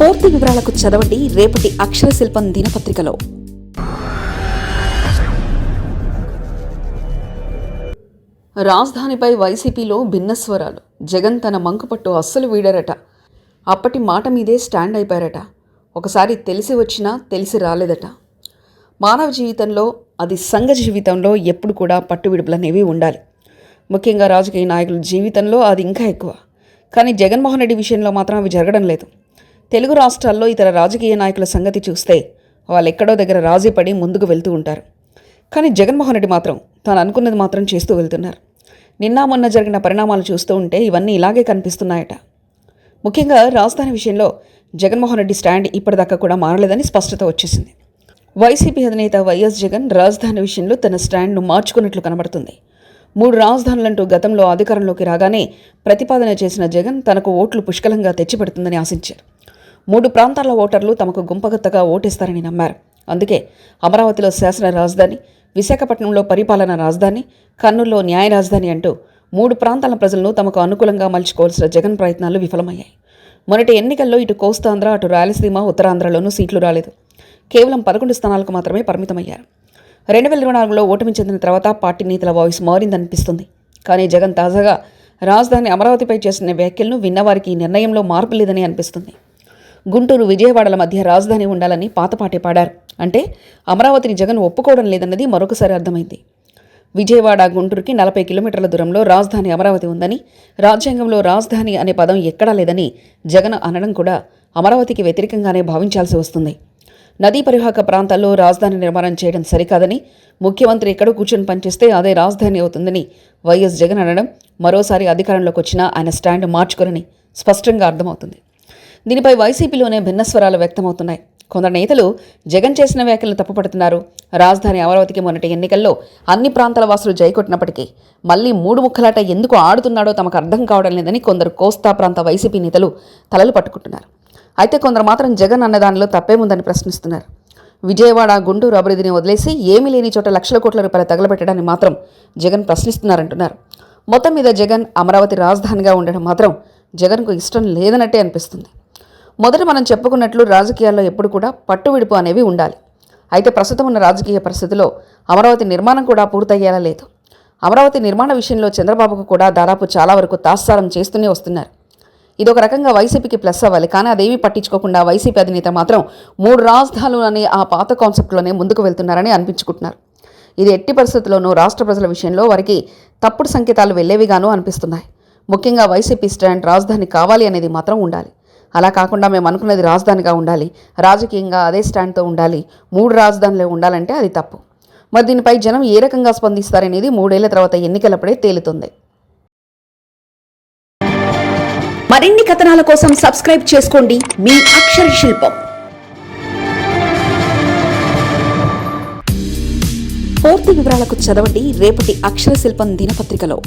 పూర్తి వివరాలకు చదవండి రేపటి అక్షర శిల్పం దినపత్రికలో. రాజధానిపై వైసీపీలో భిన్నస్వరాలు. జగన్ తన మంకుపట్టు అస్సలు వీడారట. అప్పటి మాట మీదే స్టాండ్ అయిపోయారట. ఒకసారి తెలిసి వచ్చినా తెలిసి రాలేదట. మానవ జీవితంలో అది సంఘ జీవితంలో ఎప్పుడు కూడా పట్టు విడుపులనేవి ఉండాలి. ముఖ్యంగా రాజకీయ నాయకుల జీవితంలో అది ఇంకా ఎక్కువ. కానీ జగన్మోహన్ రెడ్డి విషయంలో మాత్రం అవి జరగడం లేదు. తెలుగు రాష్ట్రాల్లో ఇతర రాజకీయ నాయకుల సంగతి చూస్తే వాళ్ళు ఎక్కడో దగ్గర రాజీ పడి ముందుకు వెళ్తూ ఉంటారు. కానీ జగన్మోహన్ రెడ్డి మాత్రం తాను అనుకున్నది మాత్రం చేస్తూ వెళ్తున్నారు. నిన్న మొన్న జరిగిన పరిణామాలు చూస్తూ ఉంటే ఇవన్నీ ఇలాగే కనిపిస్తున్నాయట. ముఖ్యంగా రాజధాని విషయంలో జగన్మోహన్ రెడ్డి స్టాండ్ ఇప్పటిదాకా కూడా మారలేదని స్పష్టత వచ్చేసింది. వైసీపీ అధినేత వైఎస్ జగన్ రాజధాని విషయంలో తన స్టాండ్ను మార్చుకున్నట్లు కనబడుతుంది. మూడు రాజధానులంటూ గతంలో అధికారంలోకి రాగానే ప్రతిపాదన చేసిన జగన్ తనకు ఓట్లు పుష్కలంగా తెచ్చిపెడుతుందని ఆశించారు. మూడు ప్రాంతాల ఓటర్లు తమకు గుంపగత్తగా ఓటేస్తారని నమ్మారు. అందుకే అమరావతిలో శాసన రాజధాని విశాఖపట్నంలో పరిపాలన రాజధాని కర్నూలులో న్యాయ రాజధాని అంటూ మూడు ప్రాంతాల ప్రజలను తమకు అనుకూలంగా మలుచుకోవాల్సిన జగన్ ప్రయత్నాలు విఫలమయ్యాయి. మొన్నటి ఎన్నికల్లో ఇటు కోస్తాంధ్ర అటు రాయలసీమ ఉత్తరాంధ్రలోనూ సీట్లు రాలేదు. కేవలం పదకొండు స్థానాలకు మాత్రమే పరిమితమయ్యారు. రెండు వేల ఇరవై నాలుగులో ఓటమి చెందిన తర్వాత పార్టీ నేతల వాయిస్ మారిందనిపిస్తుంది. కానీ జగన్ తాజాగా రాజధాని అమరావతిపై చేసిన వ్యాఖ్యలను విన్నవారికి ఈ నిర్ణయంలో మార్పు లేదని అనిపిస్తుంది. గుంటూరు విజయవాడల మధ్య రాజధాని ఉండాలని పాతపాటే పాడారు. అంటే అమరావతిని జగన్ ఒప్పుకోవడం లేదన్నది మరొకసారి అర్థమైంది. విజయవాడ గుంటూరుకి నలభై కిలోమీటర్ల దూరంలో రాజధాని అమరావతి ఉందని రాజ్యాంగంలో రాజధాని అనే పదం ఎక్కడా లేదని జగన్ అనడం కూడా అమరావతికి వ్యతిరేకంగానే భావించాల్సి వస్తుంది. నదీ పరివాహక ప్రాంతాల్లో రాజధాని నిర్మాణం చేయడం సరికాదని ముఖ్యమంత్రి ఎక్కడో కూర్చొని పనిచేస్తే అదే రాజధాని అవుతుందని వైఎస్ జగన్ అనడం మరోసారి అధికారంలోకి వచ్చినా ఆయన స్టాండ్ మార్చుకోరని స్పష్టంగా అర్థమవుతుంది. దీనిపై వైసీపీలోనే భిన్నస్వరాలు వ్యక్తమవుతున్నాయి. కొందరు నేతలు జగన్ చేసిన వ్యాఖ్యలను తప్పుపడుతున్నారు. రాజధాని అమరావతికి మొన్నటి ఎన్నికల్లో అన్ని ప్రాంతాల వాసులు జైకొట్టినప్పటికీ మళ్ళీ మూడు ముక్కలాట ఎందుకు ఆడుతున్నాడో తమకు అర్థం కావడం లేదని కొందరు కోస్తా ప్రాంత వైసీపీ నేతలు తలలు పట్టుకుంటున్నారు. అయితే కొందరు మాత్రం జగన్ అన్నదానిలో తప్పేముందని ప్రశ్నిస్తున్నారు. విజయవాడ గుంటూరు అభివృద్ధిని వదిలేసి ఏమీ లేని చోట లక్షల కోట్ల రూపాయలు తగలబెట్టడాన్ని మాత్రం జగన్ ప్రశ్నిస్తున్నారంటున్నారు. మొత్తం మీద జగన్ అమరావతి రాజధానిగా ఉండడం మాత్రం జగన్కు ఇష్టం లేదన్నట్టే అనిపిస్తుంది. మొదట మనం చెప్పుకున్నట్లు రాజకీయాల్లో ఎప్పుడు కూడా పట్టు విడుపు అనేవి ఉండాలి. అయితే ప్రస్తుతం ఉన్న రాజకీయ పరిస్థితిలో అమరావతి నిర్మాణం కూడా పూర్తయ్యేలా లేదు. అమరావతి నిర్మాణ విషయంలో చంద్రబాబుకు కూడా దాదాపు చాలా వరకు తాత్సారం చేస్తూనే వస్తున్నారు. ఇది ఒక రకంగా వైసీపీకి ప్లస్ అవ్వాలి. కానీ అదేమీ పట్టించుకోకుండా వైసీపీ అధినేత మాత్రం మూడు రాజధానులు అనే ఆ పాత కాన్సెప్ట్లోనే ముందుకు వెళ్తున్నారని అనిపించుకుంటున్నారు. ఇది ఎట్టి పరిస్థితుల్లోనూ రాష్ట్ర ప్రజల విషయంలో వారికి తప్పుడు సంకేతాలు వెళ్ళేవిగానూ అనిపిస్తున్నాయి. ముఖ్యంగా వైసీపీ స్టాండ్ రాజధాని కావాలి అనేది మాత్రం ఉండాలి. అలా కాకుండా మేము అనుకున్నది రాజధానిగా ఉండాలి రాజకీయంగా అదే స్టాండ్తో ఉండాలి మూడు రాజధానిలో ఉండాలంటే అది తప్పు. మరి దీనిపై జనం ఏ రకంగా స్పందిస్తారనేది మూడేళ్ళ తర్వాత ఎన్నికలప్పుడే తేలుతుంది. మరిన్ని కథనాల కోసం సబ్స్క్రైబ్ చేసుకోండి మీ అక్షర శిల్పం. పూర్తి వివరాలకు చదవండి రేపటి అక్షర శిల్పం దినపత్రికలో.